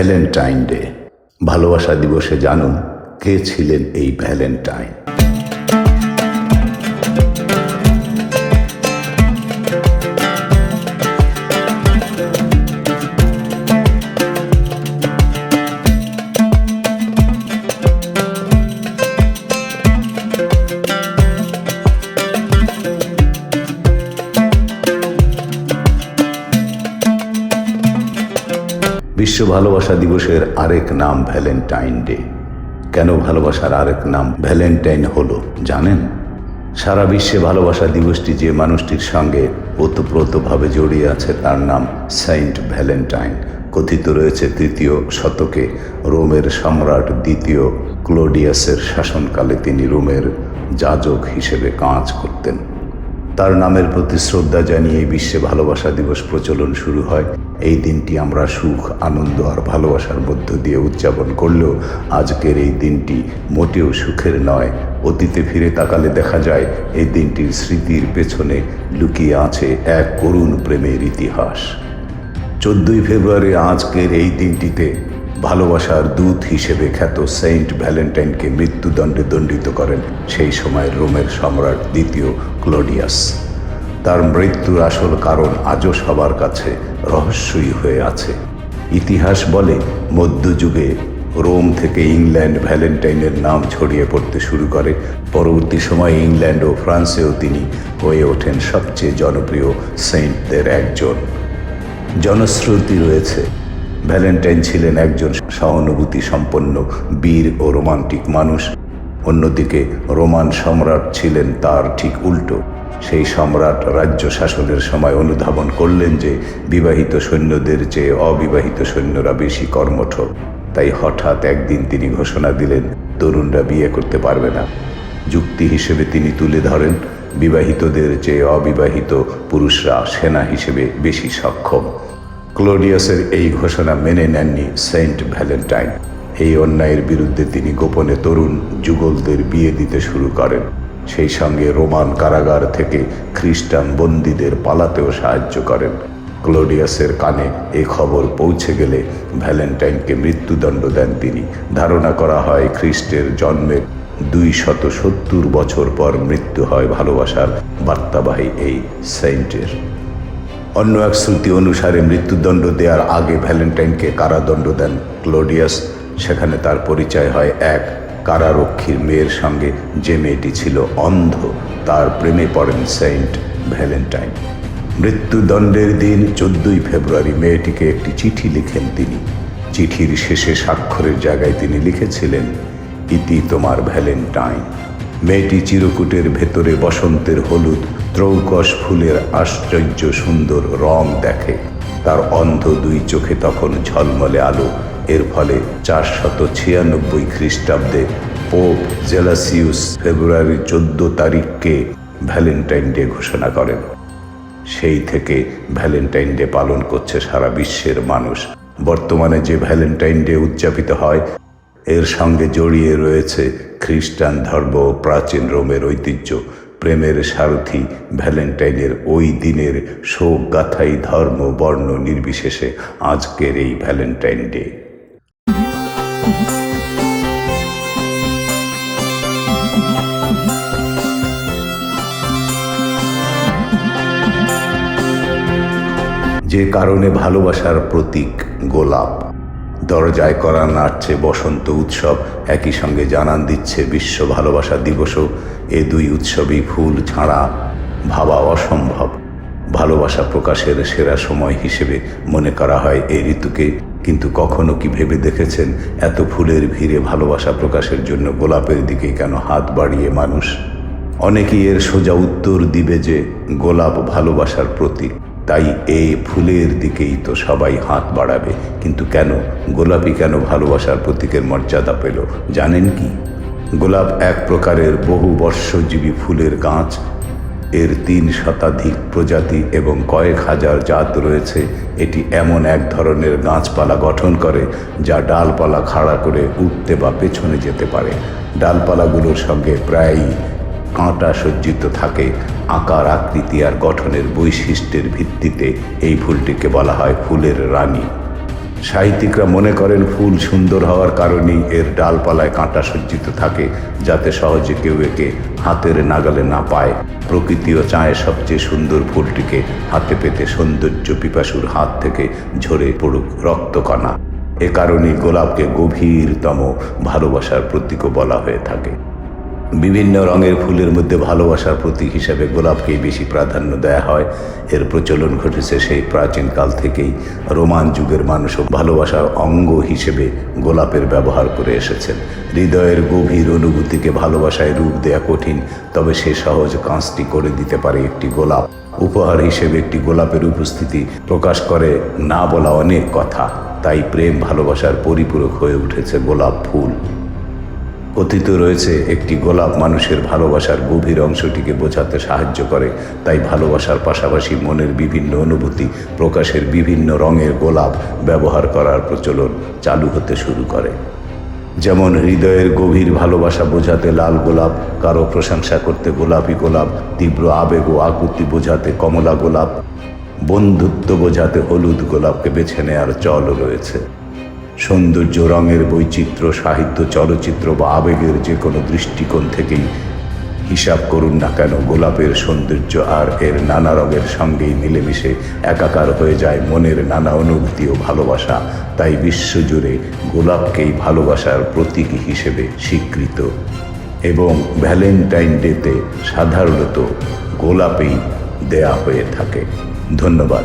Valentine day. ভালোবাসা দিবসে জানুন কে ছিলেন এই ভ্যালেন্টাইন? ভালোবাসা দিবসের আরেক নাম ভ্যালেন্টাইন ডে। কেন ভালোবাসার আরেক নাম ভ্যালেন্টাইন হলো, জানেন? সারা বিশ্বে ভালোবাসা দিবসটি যে মানুষটির সঙ্গে ওতপ্রোতভাবে জড়িয়ে আছে, তার নাম সেন্ট ভ্যালেন্টাইন। কথিত রয়েছে তৃতীয় শতকে রোমের সম্রাট দ্বিতীয় ক্লোডিয়াসের শাসনকালে তিনি রোমের যাজক হিসেবে কাজ করতেন। তার নামের প্রতি শ্রদ্ধা জানিয়ে বিশ্বে ভালোবাসা দিবস প্রচলন শুরু হয়। এই দিনটি আমরা সুখ, আনন্দ আর ভালোবাসার মধ্য দিয়ে উদযাপন করলেও আজকের এই দিনটি মোটেও সুখের নয়। অতীতে ফিরে তাকালে দেখা যায়, এই দিনটির স্মৃতির পেছনে লুকিয়ে আছে এক করুণ প্রেমের ইতিহাস। চোদ্দই ফেব্রুয়ারি আজকের এই দিনটিতে ভালোবাসার দূত হিসেবে খ্যাত সেন্ট ভ্যালেন্টাইনকে মৃত্যুদণ্ডে দণ্ডিত করেন সেই সময় রোমের সম্রাট দ্বিতীয় ক্লোডিয়াস। তার মৃত্যুর আসল কারণ আজও সবার কাছে রহস্যই হয়ে আছে। ইতিহাস বলে মধ্যযুগে রোম থেকে ইংল্যান্ড ভ্যালেন্টাইনের নাম ছড়িয়ে পড়তে শুরু করে। পরবর্তী সময়ে ইংল্যান্ড ও ফ্রান্সেও তিনি হয়ে ওঠেন সবচেয়ে জনপ্রিয় সেন্টদের একজন। জনশ্রুতি রয়েছে। ভ্যালেন্টাইন ছিলেন একজন সহানুভূতি সম্পন্ন বীর ও রোমান্টিক মানুষ। অন্যদিকে রোমান সম্রাট ছিলেন তার ঠিক উল্টো। সেই সম্রাট রাজ্য শাসনের সময় অনুধাবন করলেন যে বিবাহিত সৈন্যদের চেয়ে অবিবাহিত সৈন্যরা বেশি কর্মঠ তাই হঠাৎ একদিন তিনি ঘোষণা দিলেন, তরুণরা বিয়ে করতে পারবে না। যুক্তি হিসেবে তিনি তুলে ধরেন, বিবাহিতদের চেয়ে অবিবাহিত পুরুষরা সেনা হিসেবে বেশি সক্ষম। ক্লোডিয়াসের এই ঘোষণা মেনে নেননি সেন্ট ভ্যালেন্টাইন। এই অন্যায়ের বিরুদ্ধে তিনি গোপনে তরুণ যুগলদের বিয়ে দিতে শুরু করেন। সেই সঙ্গে রোমান কারাগার থেকে খ্রিস্টান বন্দীদের পালাতেও সাহায্য করেন। ক্লোডিয়াসের কানে এ খবর পৌঁছে গেলে ভ্যালেন্টাইনকে মৃত্যুদণ্ড দেন তিনি। ধারণা করা হয় খ্রিস্টের জন্মের দুই শত সত্তর বছর পর মৃত্যু হয় ভালোবাসার বার্তাবাহী এই সেন্টের। অন্য এক শ্রুতি অনুসারে মৃত্যুদণ্ড দেওয়ার আগে ভ্যালেন্টাইনকে কারাদণ্ড দেন ক্লোডিয়াস। সেখানে তার পরিচয় হয় এক কারারক্ষীর মেয়ের সঙ্গে যে মেয়েটি ছিল অন্ধ। তার প্রেমে পড়েন সেন্ট ভ্যালেন্টাইন। মৃত্যুদণ্ডের দিন চোদ্দই ফেব্রুয়ারি, মেয়েটিকে একটি চিঠি লিখেন তিনি। চিঠির শেষে স্বাক্ষরের জায়গায় তিনি লিখেছিলেন, ইতি তোমার ভ্যালেন্টাইন। মেয়েটি চিরকুটের ভেতরে বসন্তের হলুদ ত্রৌকশ ফুলের আশ্চর্য সুন্দর রং দেখে। তার অন্ধ দুই চোখে তখন ঝলমলে আলো। এর ফলে চারশত ছিয়ানব্বই খ্রিস্টাব্দে পোপ জেলাসিউস ফেব্রুয়ারি চোদ্দ তারিখকে ভ্যালেন্টাইন ডে ঘোষণা করেন। সেই থেকে ভ্যালেন্টাইন ডে পালন করছে সারা বিশ্বের মানুষ। বর্তমানে যে ভ্যালেন্টাইন ডে উদযাপিত হয়, এর সঙ্গে জড়িয়ে রয়েছে খ্রিস্টান ধর্ম ও প্রাচীন রোমের ঐতিহ্য। প্রেমের সারথি ভ্যালেন্টাইনের ওই দিনের শোক গাথাই ধর্ম, বর্ণ নির্বিশেষে আজকের এই ভ্যালেন্টাইন ডে। যে কারণে ভালোবাসার প্রতীক গোলাপ। দরজায় করা নাড়ছে বসন্ত উৎসব, একই সঙ্গে জানান দিচ্ছে বিশ্ব ভালোবাসা দিবসও এ দুই উৎসবই ফুল ছাড়া ভাবা অসম্ভব। ভালোবাসা প্রকাশের সেরা সময় হিসেবে মনে করা হয় এই ঋতুকে। কিন্তু কখনো কি ভেবে দেখেছেন এত ফুলের ভিড়ে ভালোবাসা প্রকাশের জন্য গোলাপের দিকে কেন হাত বাড়িয়ে মানুষ? অনেকেই এর সোজা উত্তর দিবে যে গোলাপ ভালোবাসার প্রতীক। তাই এই ফুলের দিকেই তো সবাই হাত বাড়াবে। কিন্তু কেন? গোলাপি কেন ভালোবাসার প্রতীকের মর্যাদা পেল? জানেন কি? গোলাপ এক প্রকারের বহু বর্ষজীবী ফুলের গাছ। এর তিন শতাধিক প্রজাতি এবং কয়েক হাজার জাত রয়েছে। এটি এমন এক ধরনের গাছপালা গঠন করে, যা ডালপালা খাড়া করে উঠতে বা পেছনে যেতে পারে। ডালপালাগুলোর সঙ্গে প্রায়ই কাঁটা সজ্জিত থাকে। আকার, আকৃতি আর গঠনের বৈশিষ্ট্যের ভিত্তিতে এই ফুলটিকে বলা হয় ফুলের রানী। সাহিত্যিকরা মনে করেন ফুল সুন্দর হওয়ার কারণেই এর ডালপালায় কাঁটা সজ্জিত থাকে, যাতে সহজে কেউ একে হাতের নাগালে না পায়। প্রকৃতিও চায় সবচেয়ে সুন্দর ফুলটিকে হাতে পেতে সৌন্দর্য পিপাসুর হাত থেকে ঝরে পড়ুক রক্তকণা এ কারণেই গোলাপকে গভীরতম ভালোবাসার প্রতীকও বলা হয়ে থাকে। বিভিন্ন রঙের ফুলের মধ্যে ভালোবাসার প্রতীক হিসাবে গোলাপকেই বেশি প্রাধান্য দেয়া হয়। এর প্রচলন ঘটেছে সেই প্রাচীনকাল থেকেই। রোমান যুগের মানুষও ভালোবাসার অঙ্গ হিসেবে গোলাপের ব্যবহার করে এসেছেন। হৃদয়ের গভীর অনুভূতিকে ভালোবাসায় রূপ দেয়া কঠিন, তবে সে সহজ কাজটি করে দিতে পারে একটি গোলাপ। উপহার হিসেবে একটি গোলাপের উপস্থিতি প্রকাশ করে, না বলা অনেক কথা। তাই প্রেম ভালোবাসার পরিপূরক হয়ে উঠেছে গোলাপ ফুল। কথিত রয়েছে, একটি গোলাপ মানুষের ভালোবাসার গভীর অংশটিকে বোঝাতে সাহায্য করে। তাই ভালোবাসার পাশাপাশি মনের বিভিন্ন অনুভূতি, প্রকাশের বিভিন্ন রঙের গোলাপ ব্যবহার করার প্রচলন চালু হতে শুরু করে। যেমন হৃদয়ের গভীর ভালোবাসা বোঝাতে লাল গোলাপ, কারও প্রশংসা করতে গোলাপি গোলাপ, তীব্র আবেগ ও আকুতি বোঝাতে কমলা গোলাপ, বন্ধুত্ব বোঝাতে হলুদ গোলাপকে বেছে নেওয়ার চল রয়েছে। সৌন্দর্য, রঙের বৈচিত্র্য, সাহিত্য, চলচ্চিত্র বা আবেগের যে কোনো দৃষ্টিকোণ থেকেই হিসাব করুন না কেন, গোলাপের সৌন্দর্য আর এর নানা রঙের সঙ্গেই মিলেমিশে একাকার হয়ে যায় মনের নানা অনুভূতি ও ভালোবাসা। তাই বিশ্বজুড়ে গোলাপকেই ভালোবাসার প্রতীক হিসেবে স্বীকৃত। এবং ভ্যালেন্টাইন ডেতে সাধারণত গোলাপেই দেয়া হয়ে থাকে। ধন্যবাদ।